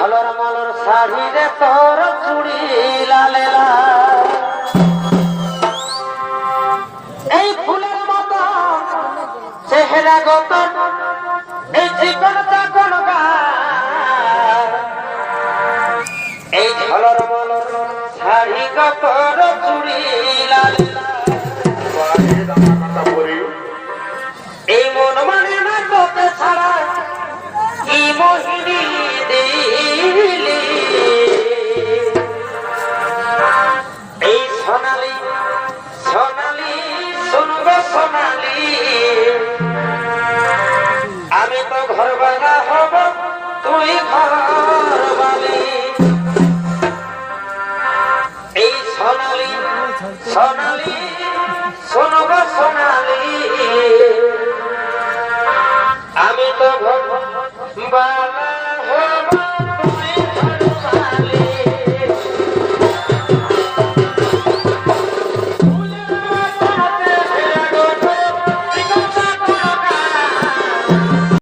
হলর মলর শাড়িরে তোর চুড়ি লালে এই ফুলের মতো চেহারা গত এই জীবনটা কোন এই হলর মলর শাড়ি গতর চুড়ি লালে এই মন মানে না তোকে ছাড়া কি মোহিনী সোনালি আমি তো ঘর বানা হব তুই ঘর বালি এই সোনালি সোনালি সোনালি